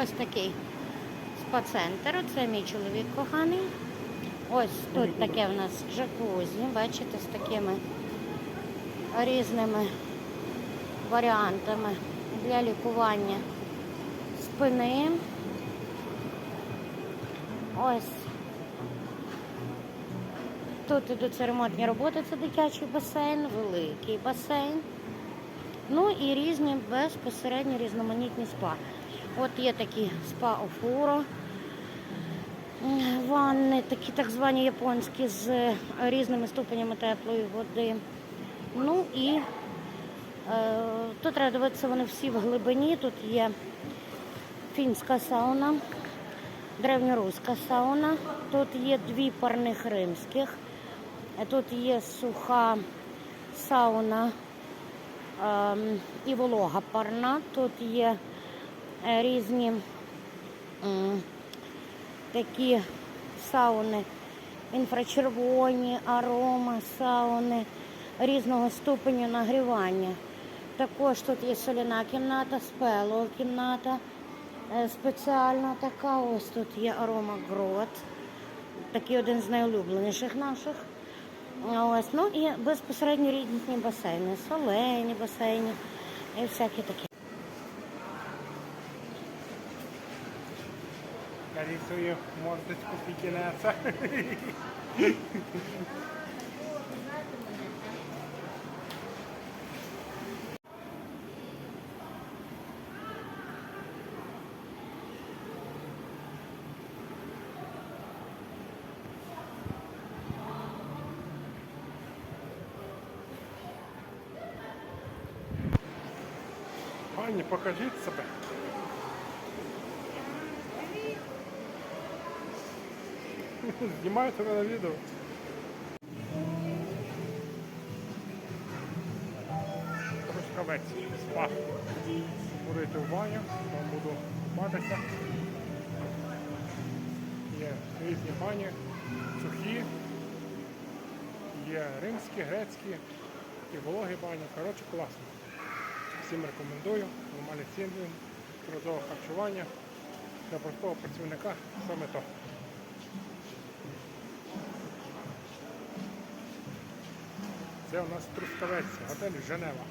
Ось такий спа-центр. Це мій чоловік коханий. Ось тут таке в нас джакузі, бачите, з такими різними варіантами для лікування спини. Ось. Тут ідуть ремонтні роботи, це дитячий басейн, великий басейн. Ну і різні безпосередньо різноманітні спа. От є такі спа офуро, ванни, такі так звані японські з різними ступенями теплої води. Ну і е, тут треба дивитися, вони всі в глибині. Тут є фінська сауна, древньоруська сауна, тут є дві парних римських, е, тут є суха сауна ем, і волога парна, тут є е, різні такі сауни, інфрачервоні, арома, сауни різного ступеню нагрівання. Також тут є соляна кімната, спелова кімната, е, спеціальна така. Ось тут є арома грот, такий один з найулюбленіших наших. Ось, ну і безпосередньо різні басейни, солені басейни і всякі такі. Я рисую мордочку пікінеса. Пані, покажіть себе. Знімаю тебе на відео. Трускавець, спа. Будете в баню, там буду купатися. Є різні бані, сухі, є римські, грецькі і вологі бані. Коротше, класно. Всім рекомендую. Нормальні ціни, розове харчування для простого працівника саме то. Це у нас Трускавець, готель Женева.